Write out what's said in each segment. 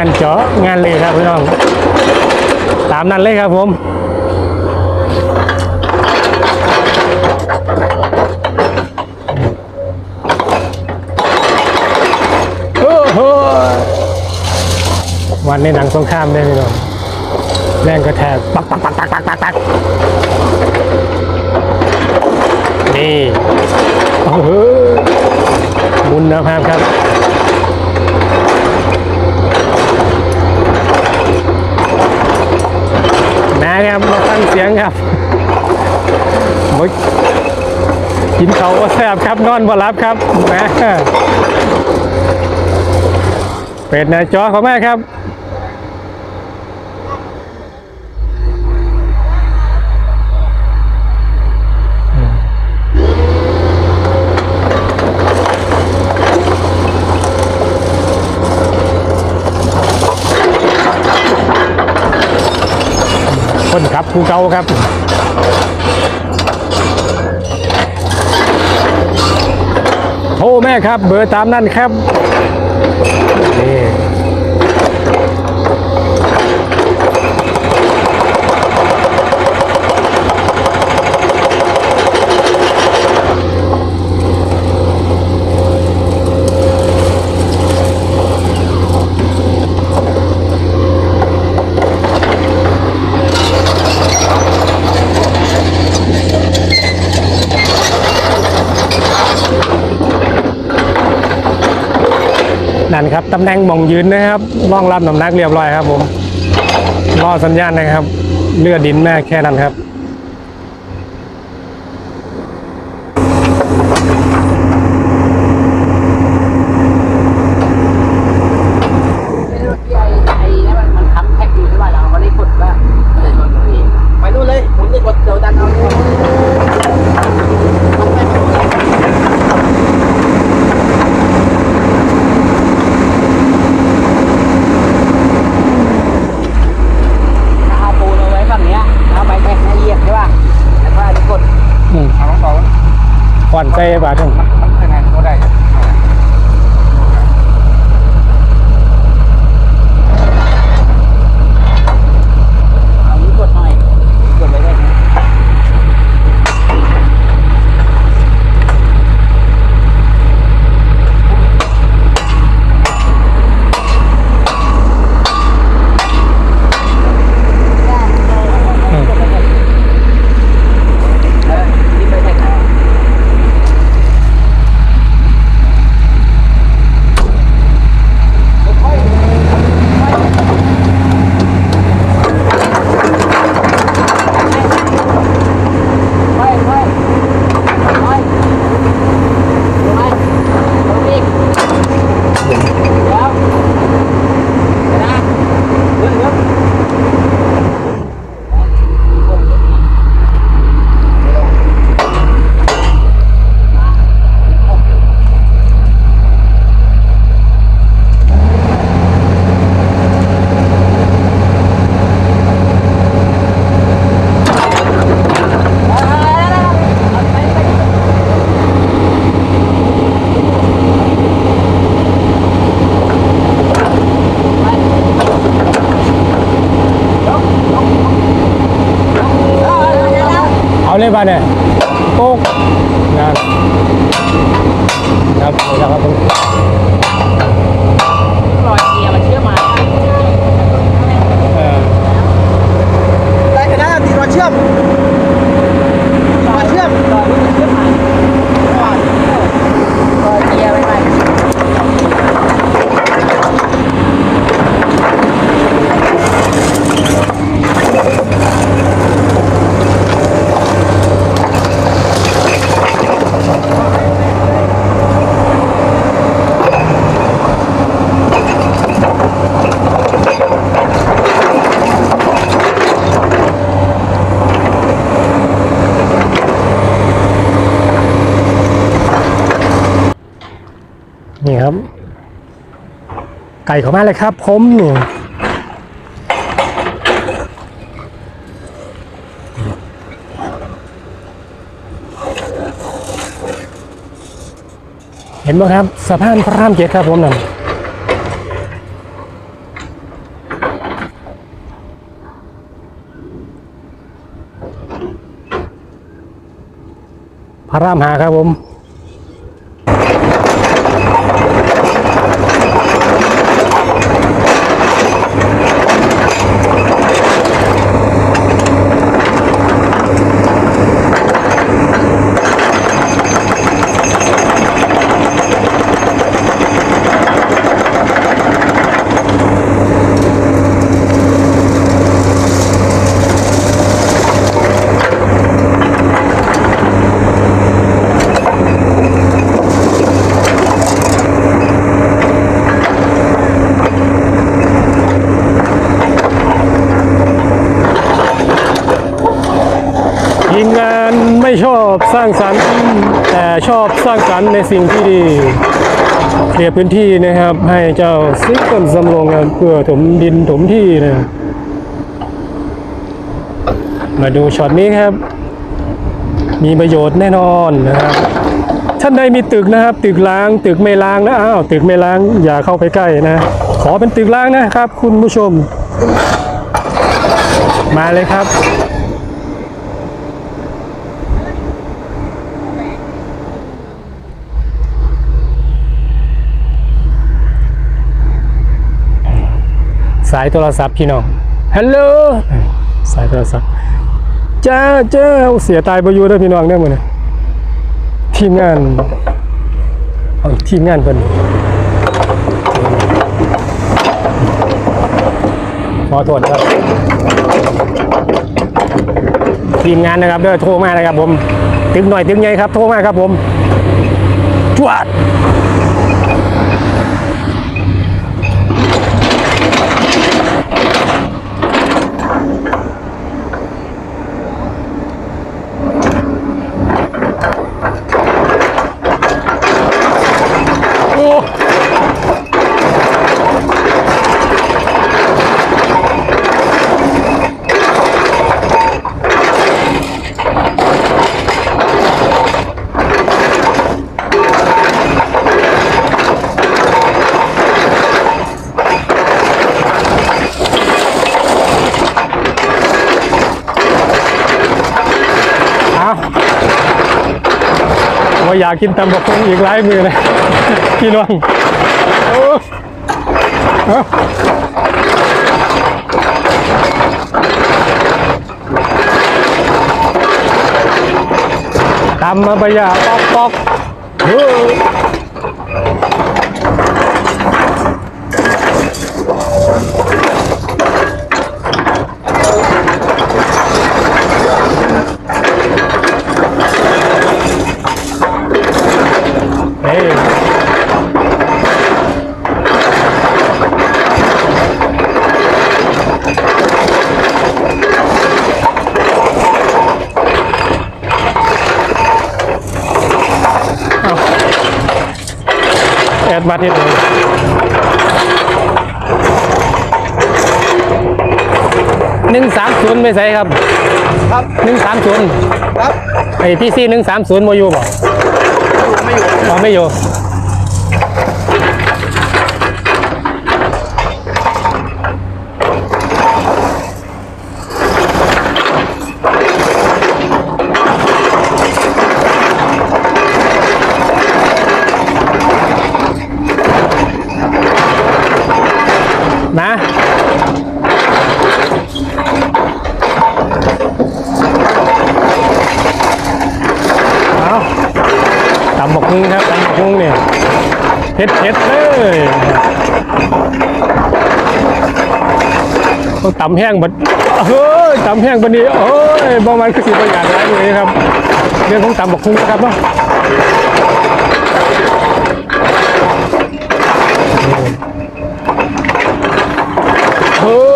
านเจาะงานเลยครับพี่น้อง ตามนั้นเลยครับผมวันในหนังสงครามได้พี่น้องแรงกระแทกปักปักปักปักปักปักปักนี่โอ้โหหมุนนะครับครับมาฟังเสียงครับโอ้ย กินเขาแซ่บครับนอนบ่รับครับแหมเป็ดนะจอของแม่ครับคนขับภูเกาครับ โทร แม่ครับ เบอร์ตามนั่นครับนี่ นั่นครับตำแหน่งมองยืนนะครับร่องรับน้ำหนักเรียบร้อยครับผมรอสัญญาณนะครับ เลือดดินแม่แค่นั้นครับ เอา เข้ามาเลยครับ ผมเห็นไหมครับสะพานพระรามเกศครับผมนั่นพระรามหาครับผม ไม่ชอบสร้างสรรค์แต่ชอบสร้างสรรค์ในสิ่งที่ดีเคลียร์พื้นที่นะครับ ให้เจ้าซิกเกิลสำรองเพื่อถมดินถมที่นะมาดูช็อตนี้ครับ มีประโยชน์แน่นอนนะครับท่านใดมีตึกนะครับ ตึกล้าง ตึกไม่ล้างนะอ้าวตึกไม่ล้างอย่าเข้าไปใกล้นะ ขอเป็นตึกล้างนะครับ คุณผู้ชม มาเลยครับ สายโทรศัพท์พี่น้องฮัลโหลสายโทรศัพท์จ้าจ้าเสียตายประยูด้วยพี่น้องได้หมดเลยทีมงานเอาทีมงานเพิ่นขอโทษครับทีมงานนะครับเด้อโทรมานะครับผม ตึงหน่อยตึงใหญ่ครับ โทรมาครับผมจวด ว่าอยากกินตำบักหุ่งอีกหลายมือเลยพี่น้องโอ้อาตำมาบะยาปอกปอกเฮ้ยเฮ้ย แอดมาที่เลยหนึ่งสามศูนย์ไม่ใช่ครับครับหนึ่งสามศูนย์ครับไอพีซีหนึ่งสามศูนย์โมยูบอกไม่อยู่อ๋อไม่อยู่นะเอาตำบกฮุ้งครับตำบกฮุ้งเนี่ย เผ็ดเผ็ดๆเลยต้องตำแห้งบัดเฮ้ยตำแห้งบัดนี้โอ้ยบางวันก็สิบอย่างไรเลยครับเรื่องของตำบกคุ้งนะครับเนาะเฮ้ย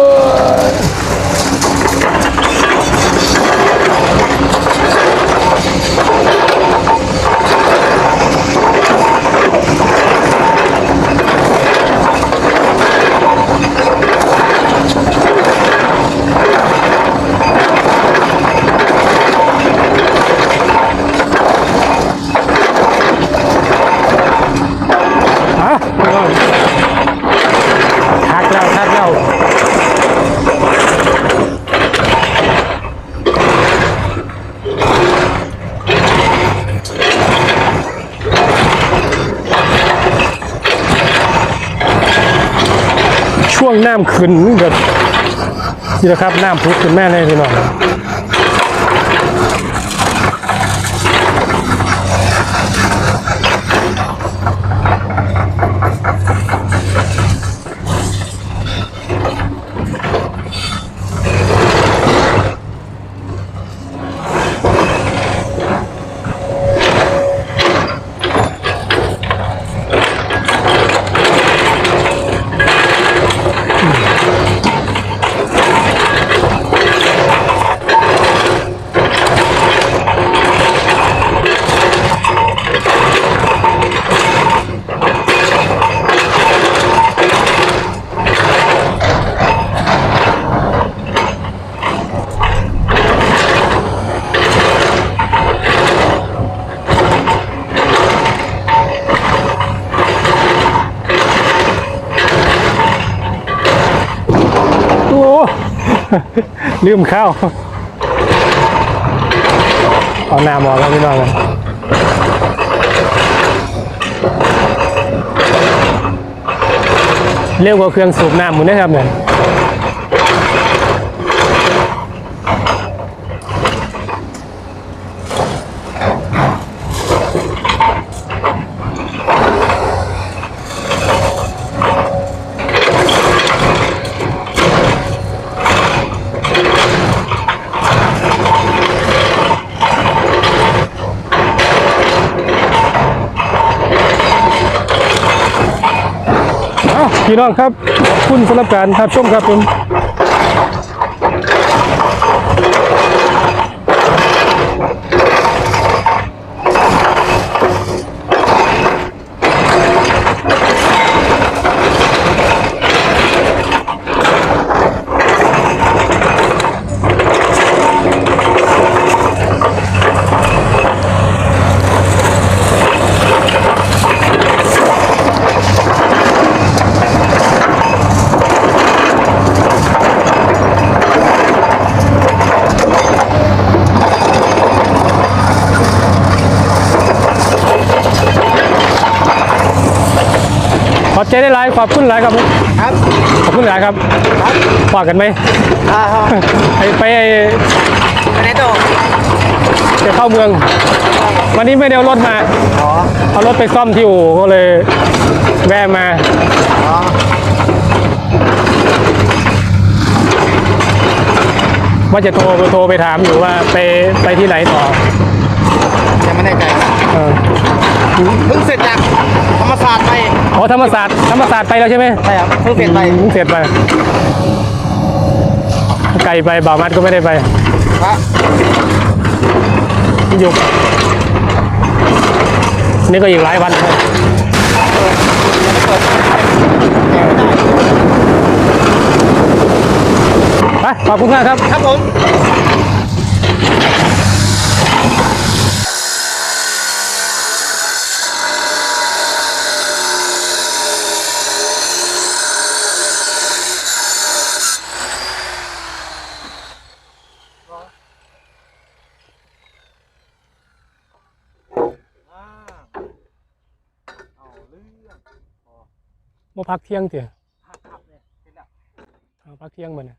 เช่วงน้ำขึ้นแบบนี่นะครับน้ำพุขึ้นแม่เลยพี่น้อง ลืมข้าวเอาน้ำออกแล้วพี่น้องกันเร็วกว่าเครื่องสูบน้ำมุนนะครับเนี่ย พี่น้องครับ คุณสำหรับการรับชมครับผม ขอบใจได้หลายขอบคุณหลายครับผมครับขอบคุณหลายครับฝากกันไหมอ่าครับไปไปไปไหนต่อจะเข้าเมือง วันนี้ไม่ได้เอารถมาอ๋อเอารถไปซ่อมที่อู่ก็เลยแวะมาอ๋อว่าจะโทรโทรไปถามอยู่ว่าไปไปที่ไหนต่อยังไม่แน่ใจเออเพิ่งเสร็จจากธรรมศาสตร์ไป อ๋อธรรมศาสตร์ธรรมศาสตร์ไปแล้วใช่ไหมใช่ครับเพิ่งเสร็จไปอืมเสร็จไป ไกลไปบ่าวมัดก็ไม่ได้ไปพระอยู่นี่ก็อีกหลายวันครับไปขอบคุณมากครับ ครับผม มาพักเที่ยงเตี๋ยพักเที่ยงมาเนี่ย